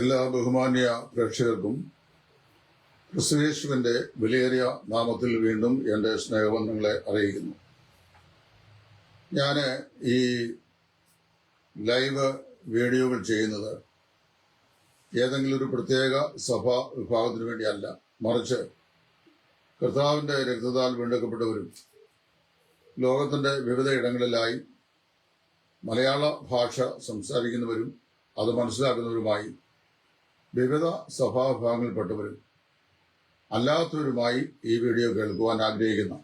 എല്ലാ ബഹുമാന്യ പ്രേക്ഷകർക്കും ക്രിസ്തുയേശുവിന്റെ വിലയേറിയ നാമത്തിൽ വീണ്ടും എന്റെ സ്നേഹബന്ധങ്ങളെ അറിയിക്കുന്നു. ഞാൻ ഈ ലൈവ് വീഡിയോകൾ ചെയ്യുന്നത് ഏതെങ്കിലും ഒരു പ്രത്യേക സഭാ വിഭാഗത്തിന് വേണ്ടിയല്ല. മറിച്ച് കർത്താവിന്റെ രക്തത്താൽ വീണ്ടെടുക്കപ്പെട്ടവരും ലോകത്തിന്റെ വിവിധ ഇടങ്ങളിലായി മലയാള ഭാഷ സംസാരിക്കുന്നവരും അത് മനസ്സിലാക്കുന്നവരുമായി വിവിധ സ്വഭാവഭാഗങ്ങളിൽപ്പെട്ടവരും അല്ലാത്തവരുമായി ഈ വീഡിയോ കേൾക്കുവാൻ ആഗ്രഹിക്കുന്ന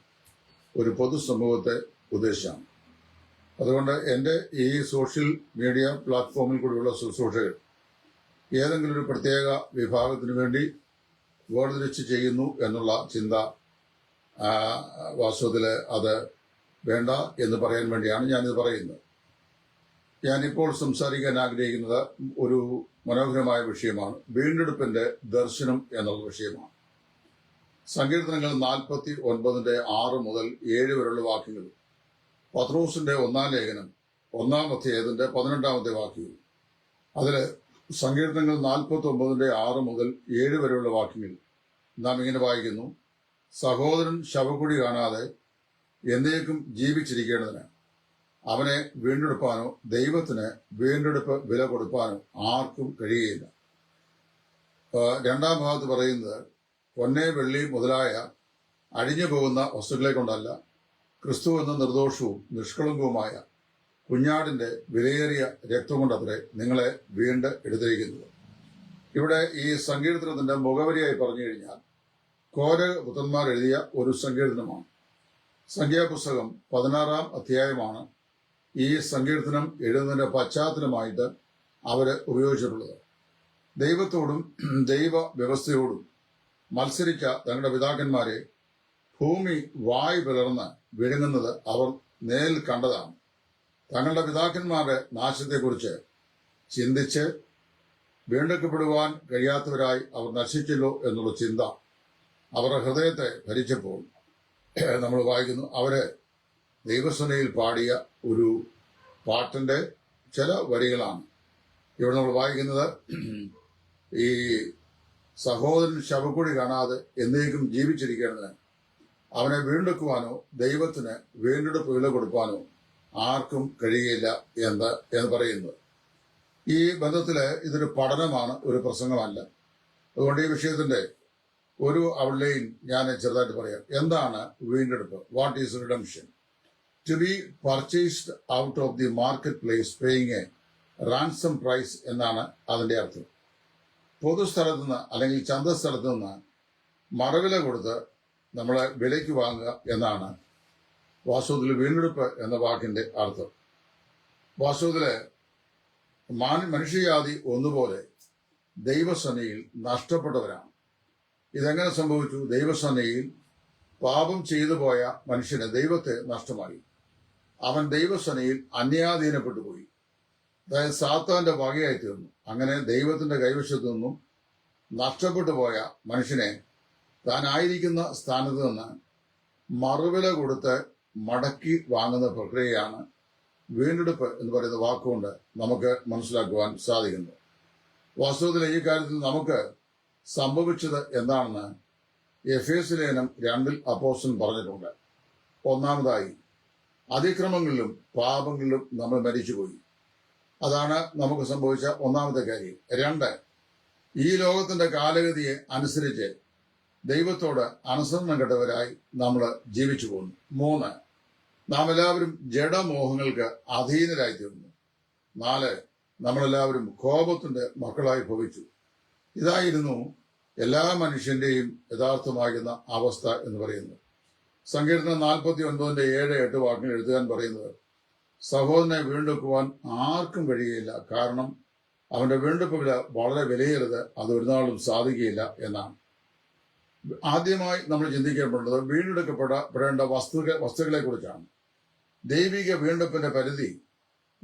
ഒരു പൊതുസമൂഹത്തെ ഉദ്ദേശിച്ചാണ്. അതുകൊണ്ട് എന്റെ ഈ സോഷ്യൽ മീഡിയ പ്ലാറ്റ്ഫോമിൽ കൂടിയുള്ള ശുശ്രൂഷകൾ ഏതെങ്കിലും ഒരു പ്രത്യേക വിഭാഗത്തിനു വേണ്ടി വേർതിരിച്ച് ചെയ്യുന്നു എന്നുള്ള ചിന്ത വാസ്തവത്തിൽ അത് വേണ്ട എന്ന് പറയാൻ വേണ്ടിയാണ് ഞാനിത് പറയുന്നത്. ഞാനിപ്പോൾ സംസാരിക്കാൻ ആഗ്രഹിക്കുന്നത് ഒരു മനോഹരമായ വിഷയമാണ്. വീണ്ടെടുപ്പിന്റെ ദർശനം എന്നുള്ള വിഷയമാണ്. സങ്കീർത്തനങ്ങൾ നാൽപ്പത്തി ഒൻപതിന്റെ ആറ് മുതൽ ഏഴ് വരെയുള്ള വാക്യങ്ങൾ. പത്രോസിന്റെ ഒന്നാം ലേഖനം ഒന്നാം അധ്യായത്തിന്റെ പതിനെട്ടാമത്തെ വാക്യങ്ങൾ. അതിൽ സങ്കീർത്തനങ്ങൾ നാൽപ്പത്തി ഒമ്പതിന്റെ ആറ് മുതൽ ഏഴ് വരെയുള്ള വാക്യങ്ങൾ നാം ഇങ്ങനെ വായിക്കുന്നു. സഹോദരൻ ശവക്കുഴി കാണാതെ എന്നേക്കും ജീവിച്ചിരിക്കേണ്ടതിന് അവനെ വീണ്ടെടുപ്പാനോ ദൈവത്തിന് വീണ്ടെടുപ്പ് വില കൊടുപ്പാനോ ആർക്കും കഴിയുകയില്ല. രണ്ടാം ഭാഗത്ത് പറയുന്നത് പൊന്നെ വെള്ളി മുതലായ അഴിഞ്ഞു പോകുന്ന വസ്തുക്കളെ കൊണ്ടല്ല ക്രിസ്തു എന്ന നിർദോഷവും നിഷ്കളങ്കവുമായ കുഞ്ഞാടിന്റെ വിലയേറിയ രക്തം കൊണ്ടത്രേ നിങ്ങളെ വീണ്ട് എടുത്തിരിക്കുന്നത്. ഇവിടെ ഈ സങ്കീർത്തനത്തിന്റെ മുഖവരിയായി പറഞ്ഞു കഴിഞ്ഞാൽ കോര പുത്രന്മാർ എഴുതിയ ഒരു സങ്കീർത്തനമാണ്. സംഖ്യാപുസ്തകം പതിനാറാം അധ്യായമാണ് ഈ സങ്കീർത്തനം എഴുതുന്നതിന്റെ പശ്ചാത്തലമായിട്ട് അവർ ഉപയോഗിച്ചിട്ടുള്ളത്. ദൈവത്തോടും ദൈവ വ്യവസ്ഥയോടും മത്സരിച്ച തങ്ങളുടെ പിതാക്കന്മാരെ ഭൂമി വായു പിളർന്ന് വിഴുങ്ങുന്നത് അവർ നേൽ കണ്ടതാണ്. തങ്ങളുടെ പിതാക്കന്മാരുടെ നാശത്തെക്കുറിച്ച് ചിന്തിച്ച് വീണ്ടെടുക്കപ്പെടുവാൻ കഴിയാത്തവരായി അവർ നശിച്ചല്ലോ എന്നുള്ള ചിന്ത അവരുടെ ഹൃദയത്തെ ഭരിച്ചപ്പോൾ നമ്മൾ വായിക്കുന്നു. അവർ ദൈവസനയിൽ പാടിയ ഒരു പാട്ടിന്റെ ചില വരികളാണ്. ഇവിടെ നമ്മൾ വായിക്കുന്നത് ഈ സഹോദരൻ ശവക്കുടി കാണാതെ എന്നേക്കും ജീവിച്ചിരിക്കേണ്ടത് അവനെ വീണ്ടെടുക്കുവാനോ ദൈവത്തിന് വീണ്ടെടുപ്പ് വില കൊടുക്കാനോ ആർക്കും കഴിയില്ല എന്ന് എന്ന് പറയുന്നത്. ഈ ബന്ധത്തിൽ ഇതൊരു പഠനമാണ് ഒരു പ്രസംഗമല്ല. അതുകൊണ്ട് ഈ വിഷയത്തിന്റെ ഒരു ഔട്ട്ലൈൻ ഞാൻ ചെറുതായിട്ട് പറയാം. എന്താണ് വീണ്ടെടുപ്പ്? What is redemption to be purchased out of the market place paying a ransom price എന്നാണ് അതിന്റെ അർത്ഥം. പൊതുസ്ഥലത്ത് നിന്ന് അല്ലെങ്കിൽ ചന്ത സ്ഥലത്ത് നിന്ന് മറവില കൊടുത്ത് നമ്മളെ വിലയ്ക്ക് വാങ്ങുക എന്നാണ് വാസ്തവത്തിൽ വീണ്ടെടുപ്പ് എന്ന വാക്കിന്റെ അർത്ഥം. വാസ്തവത്തിൽ മാന- മനുഷ്യജാതി ഒന്നുപോലെ ദൈവസനയിൽ നഷ്ടപ്പെട്ടവരാണ്. ഇതെങ്ങനെ സംഭവിച്ചു? ദൈവസനയിൽ പാപം ചെയ്തു പോയ മനുഷ്യന് ദൈവത്തെ നഷ്ടമായി. അവൻ ദൈവസനയിൽ അന്യാധീനപ്പെട്ടു പോയി അതായത് സാത്താന്റെ വകയായി തീർന്നു. അങ്ങനെ ദൈവത്തിന്റെ കൈവശത്തു നിന്നും നഷ്ടപ്പെട്ടു പോയ മനുഷ്യനെ താൻ ആയിരിക്കുന്ന സ്ഥാനത്ത് നിന്ന് മറുവില കൊടുത്ത് മടക്കി വാങ്ങുന്ന പ്രക്രിയയാണ് വീണ്ടെടുപ്പ് എന്ന് പറയുന്ന വാക്കുകൊണ്ട് നമുക്ക് മനസ്സിലാക്കുവാൻ സാധിക്കുന്നു. വാസ്തവത്തിൽ ഈ കാര്യത്തിൽ നമുക്ക് സംഭവിച്ചത് എന്താണെന്ന് എഫ് എസ് ലേനം രണ്ടിൽ അപ്പോസ്റ്റൻ പറഞ്ഞിട്ടുണ്ട്. ഒന്നാമതായി അതിക്രമങ്ങളിലും പാപങ്ങളിലും നമ്മൾ മരിച്ചുപോയി. അതാണ് നമുക്ക് സംഭവിച്ച ഒന്നാമത്തെ കാര്യം. രണ്ട് ഈ ലോകത്തിന്റെ കാലഗതിയെ അനുസരിച്ച് ദൈവത്തോട് അനുസരണം കെട്ടവരായി നമ്മൾ ജീവിച്ചു പോകുന്നു. മൂന്ന് നാം എല്ലാവരും ജഡമോഹങ്ങൾക്ക് അധീനരായി തീർന്നു നാല് നമ്മളെല്ലാവരും കോപത്തിന്റെ മക്കളായി ഭവിച്ചു. ഇതായിരുന്നു എല്ലാ മനുഷ്യന്റെയും യഥാർത്ഥമാകുന്ന അവസ്ഥ എന്ന് പറയുന്നത്. സങ്കീർത്തനം നാൽപ്പത്തി ഒൻപതിന്റെ ഏഴ് എട്ട് വാക്കിന് എഴുതുവാൻ പറയുന്നത് സഹോദരനെ വീണ്ടെടുക്കുവാൻ ആർക്കും കഴിയുകയില്ല. കാരണം അവന്റെ വീണ്ടെടുപ്പ് വളരെ വിലയേറത് അത് ഒരു നാളും സാധിക്കുകയില്ല എന്നാണ്. ആദ്യമായി നമ്മൾ ചിന്തിക്കപ്പെടുന്നത് വീണ്ടെടുക്കപ്പെടേണ്ട വസ്തുക്ക വസ്തുക്കളെ കുറിച്ചാണ് ദൈവിക വീണ്ടെടുപ്പിന്റെ പരിധി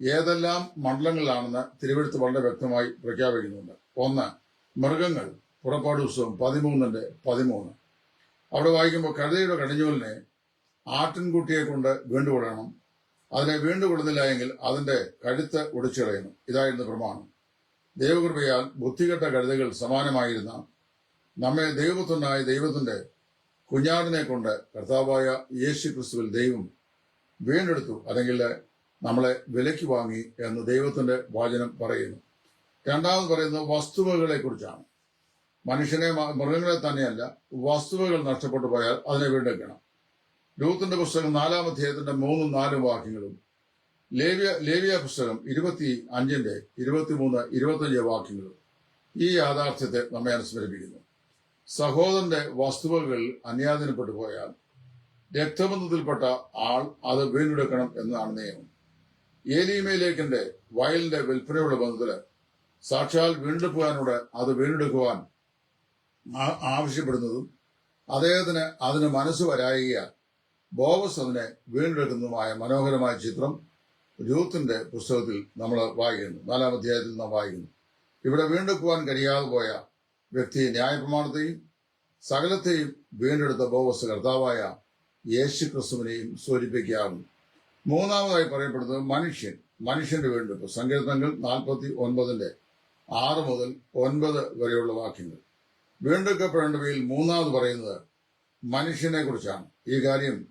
ഏതെല്ലാം മണ്ഡലങ്ങളിലാണെന്ന് തിരുവഴുത്ത് വളരെ വ്യക്തമായി പ്രഖ്യാപിക്കുന്നുണ്ട്. ഒന്ന് മൃഗങ്ങൾ. പുറപ്പാട് ദിവസവും പതിമൂന്നിന്റെ പതിമൂന്ന്. അവിടെ വായിക്കുമ്പോൾ കഴുതയുടെ കടിഞ്ഞൂലിനെ ആട്ടിൻകുട്ടിയെ കൊണ്ട് വീണ്ടുകൊള്ളണം. അതിനെ വീണ്ടുകൊള്ളുന്നില്ല എങ്കിൽ അതിന്റെ കഴുത്ത് ഒടിച്ചുകളയണം ഇതായിരുന്നു പ്രമാണം. ദൈവകൃപയാൽ ബുദ്ധികെട്ട കഴുതകൾ സമാനമായിരുന്ന നമ്മെ ദൈവത്തുണ്ടായ ദൈവത്തിന്റെ കുഞ്ഞാടിനെ കൊണ്ട് കർത്താവായ യേശു ക്രിസ്തുവിൽ ദൈവം വീണ്ടെടുത്തു. അല്ലെങ്കിൽ നമ്മളെ വിലയ്ക്ക് വാങ്ങി എന്ന് ദൈവത്തിന്റെ വാചനം പറയുന്നു. രണ്ടാമത് പറയുന്നത് വസ്തുവകളെ കുറിച്ചാണ് മനുഷ്യനെ മൃഗങ്ങളെ തന്നെയല്ല വസ്തുവകൾ നഷ്ടപ്പെട്ടു പോയാൽ അതിനെ വീണ്ടെടുക്കണം. ലൂത്തിന്റെ പുസ്തകം നാലാം അധ്യായത്തിന്റെ മൂന്നും നാലും വാക്യങ്ങളും ലേവ്യ ലേവ്യ പുസ്തകം ഇരുപത്തി അഞ്ചിന്റെ ഇരുപത്തിമൂന്ന് ഇരുപത്തഞ്ച് വാക്യങ്ങളും ഈ യാഥാർത്ഥ്യത്തെ നമ്മെ അനുസ്മരിപ്പിക്കുന്നു. സഹോദരന്റെ വസ്തുവകൾ അന്യാധീനപ്പെട്ടു പോയാൽ രക്തബന്ധത്തിൽപ്പെട്ട ആൾ അത് വീണ്ടെടുക്കണം എന്നാണ് നിയമം. ഏലീമയിലേക്കിന്റെ വയലിന്റെ വിൽപ്പനയുള്ള ബന്ധത്തിൽ സാക്ഷാൽ വീണ്ടെടുക്കുവാനോട് അത് വീണ്ടെടുക്കുവാൻ ആവശ്യപ്പെടുന്നതും അദ്ദേഹത്തിന് അതിന് മനസ്സ് വരായികയാൽ ബോബസ് അതിനെ വീണ്ടെടുക്കുന്നതുമായ മനോഹരമായ ചിത്രം രൂത്തിന്റെ പുസ്തകത്തിൽ നമ്മൾ വായിക്കുന്നു. നാലാം അധ്യായത്തിൽ നാം വായിക്കുന്നു. ഇവിടെ വീണ്ടെടുക്കുവാൻ കഴിയാതെ പോയ വ്യക്തി ന്യായപ്രമാണത്തെയും സകലത്തെയും വീണ്ടെടുത്ത ബോവസ് കർത്താവായ യേശു ക്രിസ്തുവിനെയും സൂചിപ്പിക്കാറുണ്ട് മൂന്നാമതായി പറയപ്പെടുന്നത് മനുഷ്യൻ. മനുഷ്യന്റെ വീണ്ടെടുപ്പ്. സങ്കീർത്തനങ്ങൾ നാൽപ്പത്തി ഒൻപതിന്റെ ആറ് മുതൽ ഒൻപത് വരെയുള്ള വാക്യങ്ങൾ. വീണ്ടെടുക്കപ്പെടേണ്ടവയിൽ മൂന്നാമത് പറയുന്നത് മനുഷ്യനെ കുറിച്ചാണ്. ഈ കാര്യം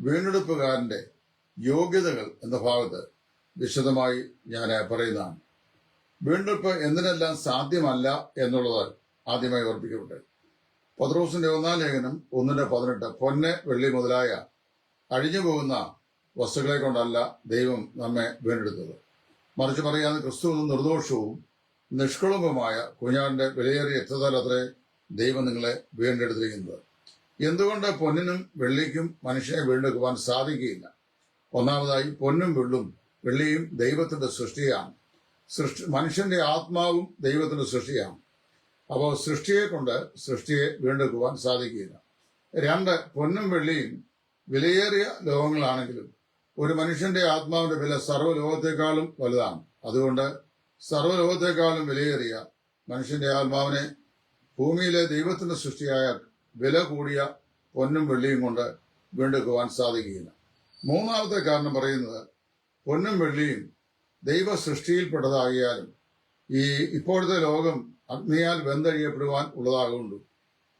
വീണ്ടെടുപ്പുകാരന്റെ യോഗ്യതകൾ എന്ന ഭാഗത്ത് വിശദമായി ഞാൻ പറയുന്നതാണ്. വീണ്ടെടുപ്പ് എന്തിനെല്ലാം സാധ്യമല്ല എന്നുള്ളത് ആദ്യമായി ഓർപ്പിക്കപ്പെട്ടെ പത്രോസിന്റെ ഒന്നാം ലേഖനം ഒന്നിന്റെ പതിനെട്ട് പൊന്ന് വെള്ളി മുതലായ അഴിഞ്ഞു പോകുന്ന വസ്തുക്കളെ കൊണ്ടല്ല ദൈവം നമ്മെ വീണ്ടെടുത്തത്. മറിച്ച് പറയാതെ ക്രിസ്തു നിർദോഷവും നിഷ്കളങ്കവുമായ കുഞ്ഞാടിന്റെ വിലയേറിയ രക്തത്താൽ അത്രേ ദൈവം നിങ്ങളെ വീണ്ടെടുത്തിരിക്കുന്നത്. എന്തുകൊണ്ട് പൊന്നിനും വെള്ളിക്കും മനുഷ്യനെ വീണ്ടെടുക്കുവാൻ സാധിക്കുകയില്ല? ഒന്നാമതായി പൊന്നും വെള്ളും വെള്ളിയും ദൈവത്തിന്റെ സൃഷ്ടിയാണ്. സൃഷ്ടി മനുഷ്യന്റെ ആത്മാവും ദൈവത്തിന്റെ സൃഷ്ടിയാണ്. അപ്പോൾ സൃഷ്ടിയെ കൊണ്ട് സൃഷ്ടിയെ വീണ്ടെടുക്കുവാൻ സാധിക്കുകയില്ല. രണ്ട് പൊന്നും വെള്ളിയും വിലയേറിയ ലോകങ്ങളാണെങ്കിലും ഒരു മനുഷ്യന്റെ ആത്മാവിന്റെ വില സർവ സർവലോകത്തെക്കാളും വലുതാണ്. അതുകൊണ്ട് സർവലോകത്തെക്കാളും വിലയേറിയ മനുഷ്യന്റെ ആത്മാവിനെ ഭൂമിയിലെ ദൈവത്തിന്റെ സൃഷ്ടിയായ വില കൂടിയ പൊന്നും വെള്ളിയും കൊണ്ട് വീണ്ടെടുക്കുവാൻ സാധിക്കുകയില്ല. മൂന്നാമത്തെ കാരണം പറയുന്നത് പൊന്നും വെള്ളിയും ദൈവ സൃഷ്ടിയിൽപ്പെട്ടതാകിയാലും ഈ ഇപ്പോഴത്തെ ലോകം അഗ്നിയാൽ വെന്തഴിയപ്പെടുവാൻ ഉള്ളതാകുകൊണ്ട്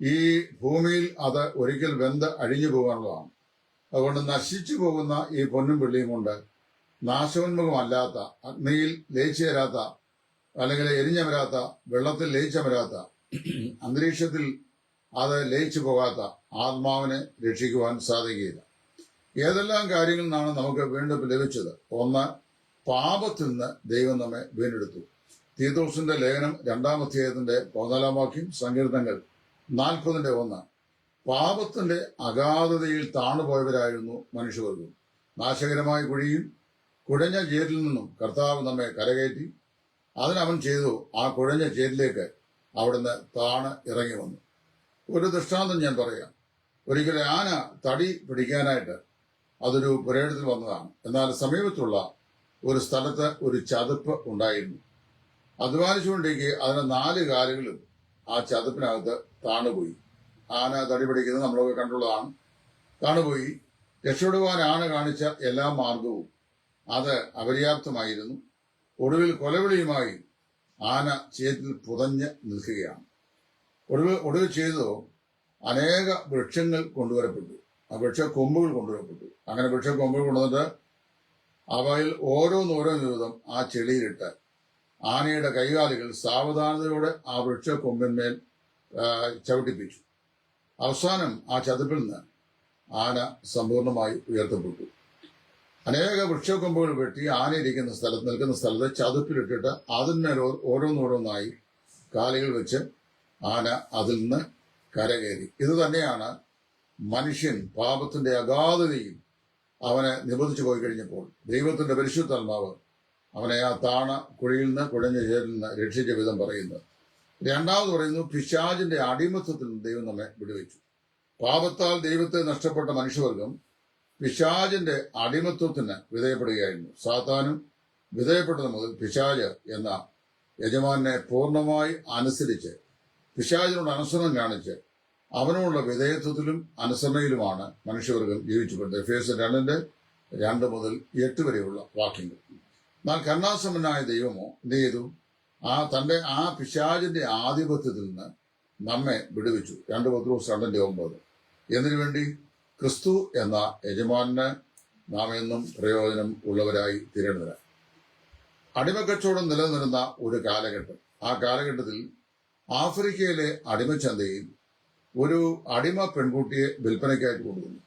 ഈ ഭൂമിയിൽ അത് ഒരിക്കൽ വെന്ത് അഴിഞ്ഞു പോകാനുള്ളതാണ് അതുകൊണ്ട് നശിച്ചു പോകുന്ന ഈ പൊന്നും വെള്ളിയും കൊണ്ട് നാശോന്മുഖമല്ലാത്ത അഗ്നിയിൽ ലയിച്ചു തരാത്ത അല്ലെങ്കിൽ എരിഞ്ഞമരാത്ത വെള്ളത്തിൽ ലയിച്ചമരാത്ത അന്തരീക്ഷത്തിൽ അത് ലയിച്ചു പോകാത്ത ആത്മാവിനെ രക്ഷിക്കുവാൻ സാധിക്കുകയില്ല. ഏതെല്ലാം കാര്യങ്ങളിൽ നിന്നാണ് നമുക്ക് വീണ്ടും ലഭിച്ചത്? ഒന്ന് പാപത്തിൽ നിന്ന് ദൈവം നമ്മെ വീണ്ടെടുത്തു. തീതോസിന്റെ ലേഖനം രണ്ടാം അധ്യായത്തിന്റെ പതിനാലാം വാക്യം സങ്കീർത്തങ്ങൾ നാൽപ്പതിന്റെ ഒന്ന്. പാപത്തിന്റെ അഗാധതയിൽ താണുപോയവരായിരുന്നു മനുഷ്യവർഗം നാശകരമായ കുഴിയും കുഴഞ്ഞ ചേരിൽ നിന്നും കർത്താവ് നമ്മെ കരകയറ്റി. അതിനവൻ ചെയ്തു ആ കുഴഞ്ഞ ചേരിലേക്ക് അവിടുന്ന് താണ് ഇറങ്ങി വന്നു. ഒരു ദൃഷ്ടാന്തം ഞാൻ പറയാം. ഒരിക്കലും ആന തടി പിടിക്കാനായിട്ട് അതൊരു പുരയിടത്തിൽ വന്നതാണ്. എന്നാൽ സമീപത്തുള്ള ഒരു സ്ഥലത്ത് ഒരു ചതുപ്പ് ഉണ്ടായിരുന്നു. അധ്വാനിച്ചുകൊണ്ടിരിക്കെ അതിന് നാല് കാലുകളും ആ ചതുപ്പിനകത്ത് താണുപോയി. ആന തടി പിടിക്കുന്നത് നമ്മളൊക്കെ കണ്ടുള്ളതാണ്. താണുപോയി. രക്ഷപ്പെടുവാൻ ആന കാണിച്ച എല്ലാ മാർഗവും അത് അപര്യാപ്തമായിരുന്നു. ഒടുവിൽ കൊലവിളിയുമായി ആന ചേത്തിൽ പുതഞ്ഞ് നിൽക്കുകയാണ്. ഒടുവിൽ ഒടുവിൽ ചെയ്തതോ അനേക വൃക്ഷങ്ങൾ കൊണ്ടുവരപ്പെട്ടു. ആ വൃക്ഷ കൊമ്പുകൾ കൊണ്ടുവരപ്പെട്ടു. അങ്ങനെ വൃക്ഷ കൊമ്പുകൾ കൊണ്ടുവന്നിട്ട് അവയിൽ ഓരോന്നോരോ ദിവസം ആ ചെളിയിലിട്ട് ആനയുടെ കൈകാലുകൾ സാവധാനതയോടെ ആ വൃക്ഷ കൊമ്പിന്മേൽ ചവിട്ടിപ്പിച്ചു. അവസാനം ആ ചതുപ്പിൽ നിന്ന് ആന സമ്പൂർണമായി ഉയർത്തപ്പെട്ടു. അനേക വൃക്ഷക്കൊമ്പുകൾ വെട്ടി ആനയിരിക്കുന്ന സ്ഥലത്ത് നിൽക്കുന്ന സ്ഥലത്ത് ചതുപ്പിലിട്ടിട്ട് അതിന്മേൽ ഓ- ഓരോന്നോരോന്നായി കാലുകൾ വെച്ച് ആന അതിൽ നിന്ന് കരകയറി. ഇത് തന്നെയാണ് മനുഷ്യൻ പാപത്തിന്റെ അഗാധതയിൽ അവനെ നിബന്ധിച്ചു പോയി കഴിഞ്ഞപ്പോൾ. ദൈവത്തിന്റെ പരിശുദ്ധാത്മാവ് അവനെ ആ താണ കുഴിയിൽ നിന്ന് കുഴഞ്ഞ ചേരിൽ നിന്ന് രക്ഷിച്ച വിധം പറയുന്നത് രണ്ടാമത് പറയുന്നു പിശാജിന്റെ അടിമത്വത്തിൽ ദൈവം നമ്മെ വിടുവിച്ചു. പാപത്താൽ ദൈവത്തെ നഷ്ടപ്പെട്ട മനുഷ്യവർഗം പിശാചിന്റെ അടിമത്വത്തിന് വിധേയപ്പെടുകയായിരുന്നു. സാത്താനും വിധേയപ്പെട്ടത് മുതൽ പിശാജ് എന്ന യജമാനെ പൂർണമായി അനുസരിച്ച് പിശാചിനോട് അനുസരണം കാണിച്ച് അവനോടുള്ള വിധേയത്വത്തിലും അനുസരണയിലുമാണ് മനുഷ്യവർഗം ജീവിച്ചുകൊണ്ടത് ഫേസ് രണ്ടിന്റെ രണ്ട് മുതൽ എട്ട് വരെയുള്ള വാക്യങ്ങൾ. എന്നാൽ കരുണാസമ്പന്നായ ദൈവമോ എന്ത് ചെയ്തു? ആ തന്റെ ആ പിശാജിന്റെ ആധിപത്യത്തിൽ നിന്ന് നമ്മെ വിടുവിച്ചു. രണ്ട് പത്രോസ് രണ്ടിന്റെ ഒമ്പത്. എന്തിനു വേണ്ടി? ക്രിസ്തു എന്ന യജമാനന് നാം എന്നും പ്രയോജനം ഉള്ളവരായി തീരേണ്ടത് അടിമക്കച്ചവടം നിലനിന്നിരുന്ന ഒരു കാലഘട്ടം. ആ കാലഘട്ടത്തിൽ ആഫ്രിക്കയിലെ അടിമച്ചന്തയിൽ ഒരു അടിമ പെൺകുട്ടിയെ വിൽപ്പനയ്ക്കായിട്ട് കൊണ്ടുവന്നു.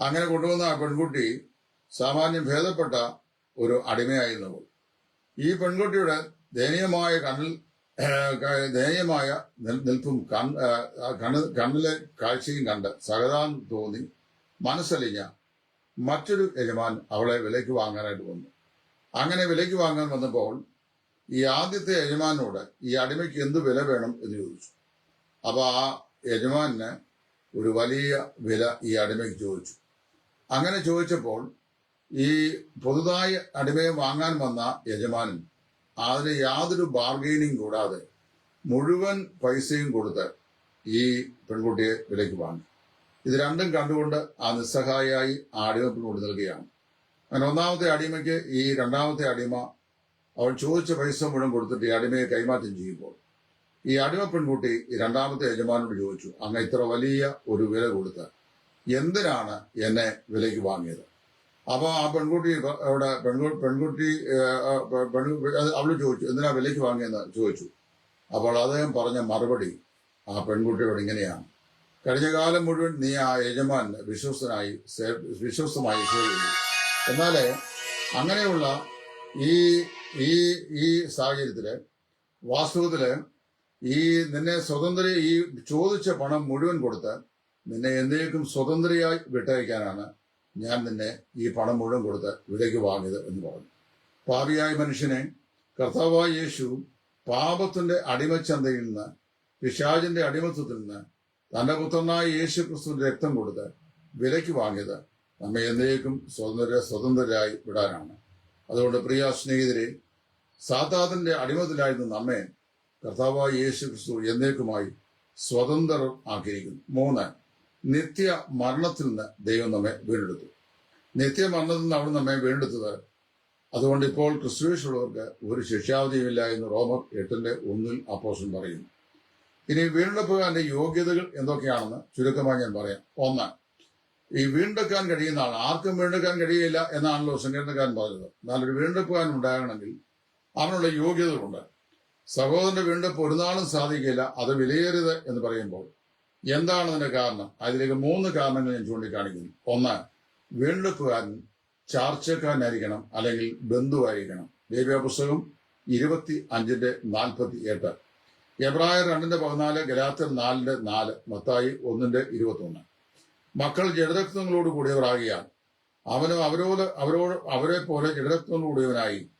അങ്ങനെ കൊണ്ടുവന്ന ആ പെൺകുട്ടി സാമാന്യം ഭേദപ്പെട്ട ഒരു അടിമയായിരുന്നു ഈ പെൺകുട്ടിയുടെ ദയനീയമായ കണ്ണിൽ ദയനീയമായ നിൽ- നിൽപ്പും കണ് കണ്ണിലെ കാഴ്ചയും കണ്ട് സഹതാൻ തോന്നി മനസ്സലിഞ്ഞ മറ്റൊരു യജമാൻ അവളെ വിലയ്ക്ക് വാങ്ങാനായിട്ട് വന്നു. അങ്ങനെ വിലയ്ക്ക് വാങ്ങാൻ വന്നപ്പോൾ ഈ ആദ്യത്തെ യജമാനോട് ഈ അടിമയ്ക്ക് എന്ത് വില വേണം എന്ന് ചോദിച്ചു. അപ്പൊ ആ യജമാന് ഒരു വലിയ വില ഈ അടിമയ്ക്ക് ചോദിച്ചു. അങ്ങനെ ചോദിച്ചപ്പോൾ ഈ പുതുതായി അടിമയെ വാങ്ങാൻ വന്ന യജമാനൻ അതിന് യാതൊരു ബാർഗെയിനിങ് കൂടാതെ മുഴുവൻ പൈസയും കൊടുത്ത് ഈ പെൺകുട്ടിയെ വിലയ്ക്ക് വാങ്ങി. ഇത് രണ്ടും കണ്ടുകൊണ്ട് ആ നിസ്സഹായായി ആ അടിമ പെൺകുട്ടി നൽകുകയാണ്. അങ്ങനെ ഒന്നാമത്തെ അടിമയ്ക്ക് ഈ രണ്ടാമത്തെ അടിമ അവൾ ചോദിച്ച പൈസ മുഴുവൻ കൊടുത്തിട്ട് ഈ അടിമയെ കൈമാറ്റം ചെയ്യുമ്പോൾ ഈ അടിമ പെൺകുട്ടി രണ്ടാമത്തെ യജമാനോട് ചോദിച്ചു അങ്ങ് ഇത്ര വലിയ ഒരു വില കൊടുത്ത് എന്തിനാണ് എന്നെ വിലയ്ക്ക് വാങ്ങിയത്? അപ്പൊ ആ പെൺകുട്ടി അവിടെ പെൺകുട്ടി അവൾ ചോദിച്ചു എന്തിനാ വിലയ്ക്ക് വാങ്ങിയെന്ന് ചോദിച്ചു. അപ്പോൾ അദ്ദേഹം പറഞ്ഞ മറുപടി ആ പെൺകുട്ടിയോട് ഇങ്ങനെയാണ്. കഴിഞ്ഞ കാലം മുഴുവൻ നീ ആ യജമാൻ വിശ്വസ്തനായി വിശ്വസ്തമായി സേവിക്കുന്നു എന്നാലേ അങ്ങനെയുള്ള ഈ ഈ ഈ സാഹചര്യത്തിൽ വാസ്തവത്തിൽ ഈ നിന്നെ സ്വതന്ത്ര ഈ ചോദിച്ച പണം മുഴുവൻ കൊടുത്ത് നിന്നെ എന്നേക്കും സ്വതന്ത്രയായി വിട്ടയക്കാനാണ് ഞാൻ തന്നെ ഈ പണം മുഴുവൻ കൊടുത്ത് വിലയ്ക്ക് വാങ്ങിയത് എന്ന് പറഞ്ഞു. പാപിയായ മനുഷ്യനെ കർത്താവായ യേശു പാപത്തിന്റെ അടിമച്ചന്തയിൽ നിന്ന് പിശാചിന്റെ അടിമത്വത്തിൽ നിന്ന് തന്റെ പുത്രനായ യേശു ക്രിസ്തുവിന്റെ രക്തം കൊടുത്ത് വിലയ്ക്ക് വാങ്ങിയത് നമ്മെ എന്നേക്കും സ്വതന്ത്ര സ്വതന്ത്രരായി വിടാനാണ്. അതുകൊണ്ട് പ്രിയ സ്നേഹിതരെ സാത്താതിന്റെ അടിമത്തിലായിരുന്ന നമ്മെ കർത്താവായ യേശു ക്രിസ്തു എന്നേക്കുമായി സ്വതന്ത്രർ ആക്കിയിരിക്കുന്നു. മൂന്ന് നിത്യ മരണത്തിൽ നിന്ന് ദൈവം നമ്മെ വീണ്ടെടുത്തു. നിത്യ മരണത്തിൽ നിന്ന് അവിടെ നമ്മെ വീണ്ടെടുത്തത് അതുകൊണ്ട് ഇപ്പോൾ ക്രിസ്തുവേഷുള്ളവർക്ക് ഒരു ശിക്ഷാവധിയുമില്ല എന്ന് റോമർ എട്ടിന്റെ ഒന്നിൽ അപ്പോസൻ പറയുന്നു. ഇനി വീണ്ടെടുപ്പുകാരന്റെ യോഗ്യതകൾ എന്തൊക്കെയാണെന്ന് ചുരുക്കമായി ഞാൻ പറയാം. ഒന്ന് ഈ വീണ്ടെടുക്കാൻ കഴിയുന്ന ആൾ ആർക്കും വീണ്ടെടുക്കാൻ കഴിയില്ല എന്നാണല്ലോ സങ്കീർണക്കാരൻ പറഞ്ഞത്. എന്നാൽ ഒരു വീണ്ടെടുപ്പുകാരൻ ഉണ്ടാകണമെങ്കിൽ അവനുള്ള യോഗ്യതകളുണ്ട്. സഹോദരന്റെ വീണ്ടെടുപ്പ് ഒരു നാളും സാധിക്കില്ല അത് വിലയേറിയത് എന്ന് പറയുമ്പോൾ എന്താണ് അതിന്റെ കാരണം? അതിലേക്ക് മൂന്ന് കാരണങ്ങൾ ഞാൻ ചൂണ്ടിക്കാണിക്കുന്നു. ഒന്ന് വീണ്ടെടുപ്പുകാരൻ ചാർച്ചക്കാരനായിരിക്കണം അല്ലെങ്കിൽ ബന്ധുവായിരിക്കണം. ദേവ്യ പുസ്തകം ഇരുപത്തി അഞ്ചിന്റെ നാൽപ്പത്തി എട്ട് എബ്രായർ രണ്ടിന്റെ പതിനാല് ഗലാത്തർ നാലിന്റെ നാല് മത്തായി ഒന്നിന്റെ ഇരുപത്തി ഒന്ന് മക്കൾ ജഡരക്തങ്ങളോട് കൂടിയവരാകിയാൽ അവനും അവരോട് അവരോട് അവരെ പോലെ ജഡരക്തങ്ങളോട് കൂടിയവനായി.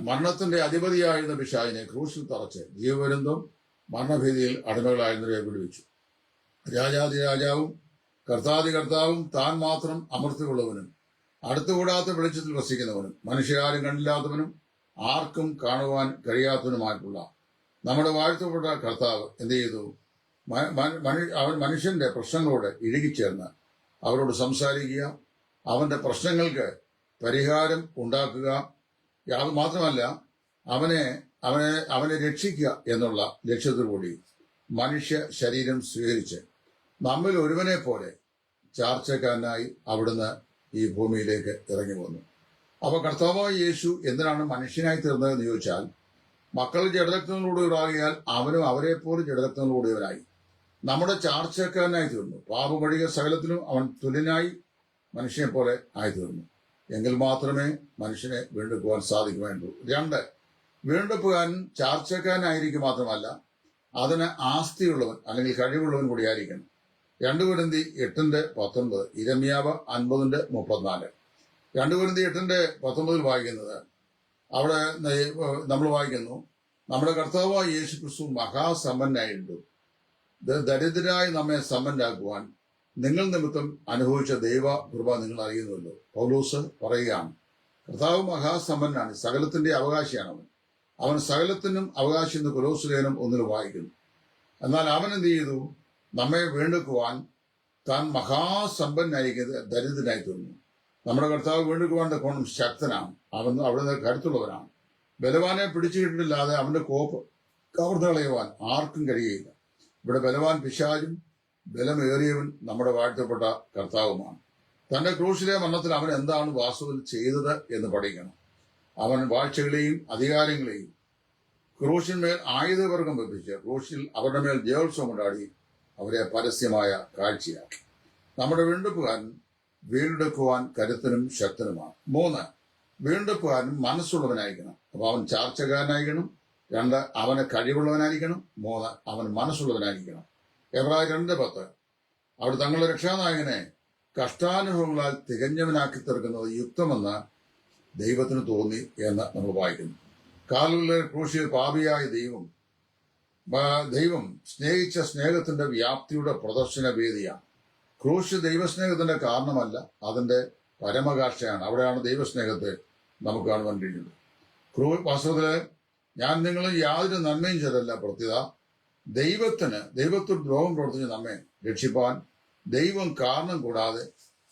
മരണത്തിന്റെ അധിപതിയായിരുന്ന പിശാചിനെ ക്രൂശിൽ തറച്ച് ജീവപര്യന്തം മരണഭീതിയിൽ അടിമകളായിരുന്നവരെ വിടുവിച്ചു രാജാതി രാജാവും കർത്താതി കർത്താവും താൻ മാത്രം അമർത്തിയുള്ളവനും അടുത്തുകൂടാത്ത വെളിച്ചത്തിൽ വസിക്കുന്നവനും മനുഷ്യരാരും കണ്ടില്ലാത്തവനും ആർക്കും കാണുവാൻ കഴിയാത്തവനുമായിട്ടുള്ള നമ്മുടെ വാഴ്ത്തപ്പെട്ട കർത്താവ് എന്ത് ചെയ്തു? അവൻ മനുഷ്യന്റെ പ്രശ്നങ്ങളോട് ഇഴുകിച്ചേർന്ന് അവരോട് സംസാരിക്കുക അവന്റെ പ്രശ്നങ്ങൾക്ക് പരിഹാരം ഉണ്ടാക്കുക. അത് മാത്രമല്ല അവനെ അവനെ അവനെ രക്ഷിക്കുക എന്നുള്ള ലക്ഷ്യത്തോടുകൂടി മനുഷ്യ ശരീരം സ്വീകരിച്ച് നമ്മിൽ ഒരുവനെ പോലെ ചാർച്ചക്കാരനായി അവിടുന്ന് ഈ ഭൂമിയിലേക്ക് ഇറങ്ങി വന്നു. അപ്പൊ കർത്താവായ യേശു എന്തിനാണ് മനുഷ്യനായി തീർന്നതെന്ന് ചോദിച്ചാൽ മക്കൾ ജഡരക്തങ്ങളോടുകൂടിയാൽ അവനും അവരെ പോലെ ജഡരക്തങ്ങളോടിയവനായി നമ്മുടെ ചാർച്ചക്കാരനായി തീർന്നു. പാപമൊഴിക സകലത്തിലും അവൻ തുല്യനായി മനുഷ്യനെ പോലെ ആയി തീർന്നു. എങ്കിൽ മാത്രമേ മനുഷ്യനെ വീണ്ടെടുക്കുവാൻ സാധിക്കുമായിട്ടുള്ളൂ രണ്ട് വീണ്ടെടുപ്പുകാരൻ ചാർച്ചക്കാരനായിരിക്കും മാത്രമല്ല അതിന് ആസ്തിയുള്ളവൻ അല്ലെങ്കിൽ കഴിവുള്ളവൻ കൂടിയായിരിക്കണം. രണ്ടു കുരുന്തി എട്ടിന്റെ പത്തൊൻപത് ഇരമ്യാവ് അൻപതിന്റെ മുപ്പത്തിനാല്. രണ്ടു കുരുന്തി എട്ടിന്റെ പത്തൊമ്പതിൽ വായിക്കുന്നത് അവിടെ നമ്മൾ വായിക്കുന്നു നമ്മുടെ കർത്താവായ യേശു ക്രിസ്തു മഹാസമ്പന്നായിരുന്നു ദരിദ്രരായി നമ്മെ സമ്പന്നാക്കുവാൻ നിങ്ങൾ നിമിത്തം അനുഭവിച്ച ദൈവ കൃപ നിങ്ങൾ അറിയുന്നുവല്ലോ. പൗലൂസ് പറയുകയാണ് കർത്താവ് മഹാസമ്പന്നാണ് സകലത്തിന്റെ അവകാശിയാണ് അവൻ അവൻ സകലത്തിനും അവകാശി എന്ന് കുലോസുലേനും ഒന്നിൽ വായിക്കുന്നു. എന്നാൽ അവൻ എന്ത് ചെയ്തു? നമ്മെ വീണ്ടെടുക്കുവാൻ താൻ മഹാസമ്പന്നായിരിക്കുന്നത് ദരിദ്രനായി തീർന്നു. നമ്മുടെ കർത്താവ് വീണ്ടെടുക്കുവാന്റെ കോണം ശക്തനാണ്. അവൻ അവിടുന്ന് കരുത്തുള്ളവനാണ്. ബലവാനെ പിടിച്ചു കിട്ടില്ലാതെ അവന്റെ കോപ്പ് കവർന്നു കളയുവാൻ ആർക്കും കഴിയുകയില്ല. ഇവിടെ ബലവാൻ പിശാചും ബലമേറിയവൻ നമ്മുടെ വാഴ്ത്തപ്പെട്ട കർത്താവുമാണ്. തന്റെ ക്രൂശിലെ മരണത്തിൽ അവൻ എന്താണ് വാസ്തുവിൽ ചെയ്തത് എന്ന് പഠിക്കണം. അവൻ വാഴ്ചകളെയും അധികാരങ്ങളെയും ക്രൂശിന്മേൽ ആയുധവർഗം വെപ്പിച്ച് ക്രൂശിൽ അവരുടെ മേൽ ജയോത്സവം കൊണ്ടാടി അവരെ പരസ്യമായ കാഴ്ചയാക്കി. നമ്മുടെ വീണ്ടെടുപ്പുകാരൻ വീണ്ടെടുക്കുവാൻ കരുത്തനും ശക്തനുമാണ്. മൂന്ന് വീണ്ടെടുപ്പുകാരൻ മനസ്സുള്ളവനായിരിക്കണം. അപ്പൊ അവൻ ചാർച്ചക്കാരനായിരിക്കണം. രണ്ട് അവന് കഴിവുള്ളവനായിരിക്കണം. മൂന്ന് അവൻ മനസ്സുള്ളവനായിരിക്കണം. എബ്രായ രണ്ട് പത്ത് അവിടെ തങ്ങളുടെ രക്ഷാനായകനെ കഷ്ടാനുഭവങ്ങളാൽ തികഞ്ഞവനാക്കി തീർക്കുന്നത് യുക്തമെന്ന് ദൈവത്തിന് തോന്നി എന്ന് നമ്മൾ വായിക്കുന്നു. കാലുള്ള ക്രൂശിയിൽ പാപിയായ ദൈവം ദൈവം സ്നേഹിച്ച സ്നേഹത്തിന്റെ വ്യാപ്തിയുടെ പ്രദർശന വേദിയാണ്. ക്രൂശ് ദൈവസ്നേഹത്തിന്റെ കാരണമല്ല അതിന്റെ പരമകാക്ഷയാണ് അവിടെയാണ് ദൈവസ്നേഹത്തെ നമുക്ക് കാണുവാൻ കഴിഞ്ഞത്. ക്രൂ വാസ്തവത്തിൽ ഞാൻ നിങ്ങൾ യാതൊരു നന്മയും ചെയ്തല്ല പ്രത്യേക ദൈവത്തിന് ദൈവത്തിൽ ദ്രോഹം പ്രവർത്തിച്ച് നമ്മെ രക്ഷിപ്പാൻ ദൈവം കാരണം കൂടാതെ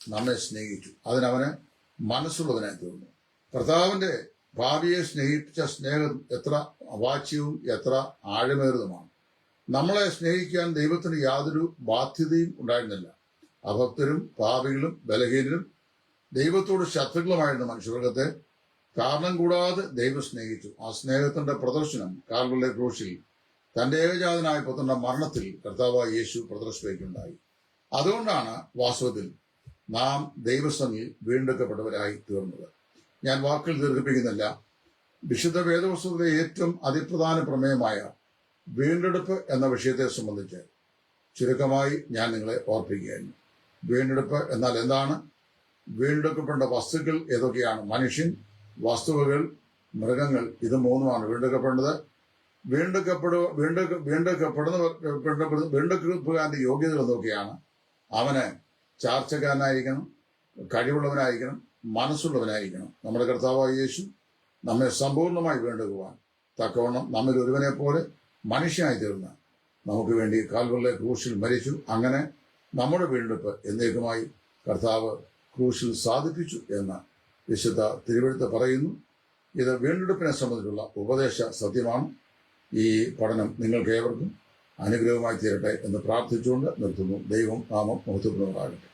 നമ്മെ സ്നേഹിച്ചു. അതിനവന് മനസ്സുള്ളതിനായി തീർന്നു. കർത്താവിന്റെ ഭാവിയെ സ്നേഹിപ്പിച്ച സ്നേഹം എത്ര അവാച്യവും എത്ര ആഴമേറിയതുമാണ്. നമ്മളെ സ്നേഹിക്കാൻ ദൈവത്തിന് യാതൊരു ബാധ്യതയും ഉണ്ടായിരുന്നില്ല. അഭക്തരും പാപികളും ബലഹീനരും ദൈവത്തോട് ശത്രുക്കളുമായിരുന്ന മനുഷ്യവർഗത്തെ കാരണം കൂടാതെ ദൈവം സ്നേഹിച്ചു. ആ സ്നേഹത്തിന്റെ പ്രദർശനം കാൽവള്ളിലെ ക്രൂശിൽ തന്റെ ഏകജാതനായ പുത്രന്റെ മരണത്തിൽ കർത്താവ് യേശു പ്രദർശിപ്പിക്കുണ്ടായി അതുകൊണ്ടാണ് വാസ്തവത്തിൽ നാം ദൈവസമിൽ വീണ്ടെടുക്കപ്പെട്ടവരായി തീർന്നത്. ഞാൻ വാക്കുകൾ ദീർഘിപ്പിക്കുന്നില്ല. വിശുദ്ധ വേദപുസ്തകത്തിലെ ഏറ്റവും അതിപ്രധാന പ്രമേയമായ വീണ്ടെടുപ്പ് എന്ന വിഷയത്തെ സംബന്ധിച്ച് ചുരുക്കമായി ഞാൻ നിങ്ങളെ ഓർപ്പിക്കുകയായിരുന്നു വീണ്ടെടുപ്പ് എന്നാൽ എന്താണ്? വീണ്ടെടുക്കപ്പെട്ട വസ്തുക്കൾ ഏതൊക്കെയാണ്? മനുഷ്യൻ വസ്തുവകൾ മൃഗങ്ങൾ ഇത് മൂന്നുമാണ് വീണ്ടെടുക്കപ്പെടേണ്ടത് വീണ്ടെടുക്കപ്പെടു വീണ്ടെടുക്ക വീണ്ടെടുക്കപ്പെടുന്ന വീണ്ടെടുക്കാന്റെ യോഗ്യതകൾ എന്തൊക്കെയാണ്? അവന് ചാർച്ചക്കാരനായിരിക്കണം കഴിവുള്ളവനായിരിക്കണം മനസ്സുള്ളവനായിരിക്കണം. നമ്മുടെ കർത്താവായ യേശു നമ്മെ സമ്പൂർണമായി വേണ്ടുവാൻ തക്കവണ്ണം നമ്മിൽ ഒരുവനെ പോലെ മനുഷ്യനായി തീർന്ന നമുക്ക് വേണ്ടി കാൽവറിലെ ക്രൂശിൽ മരിച്ചു. അങ്ങനെ നമ്മുടെ വീണ്ടെടുപ്പ് എന്നേക്കുമായി കർത്താവ് ക്രൂശിൽ സാധിപ്പിച്ചു എന്ന് വിശുദ്ധ തിരുവഴുത്ത് പറയുന്നു. ഇത് വീണ്ടെടുപ്പിനെ സംബന്ധിച്ചുള്ള ഉപദേശ സത്യമാണ്. ഈ പഠനം നിങ്ങൾക്ക് ഏവർക്കും അനുഗ്രഹമായി തീരട്ടെ എന്ന് പ്രാർത്ഥിച്ചുകൊണ്ട് നിർത്തുന്നു. ദൈവം നാമം മുഹത്വപ്പെടുന്നതാകട്ടെ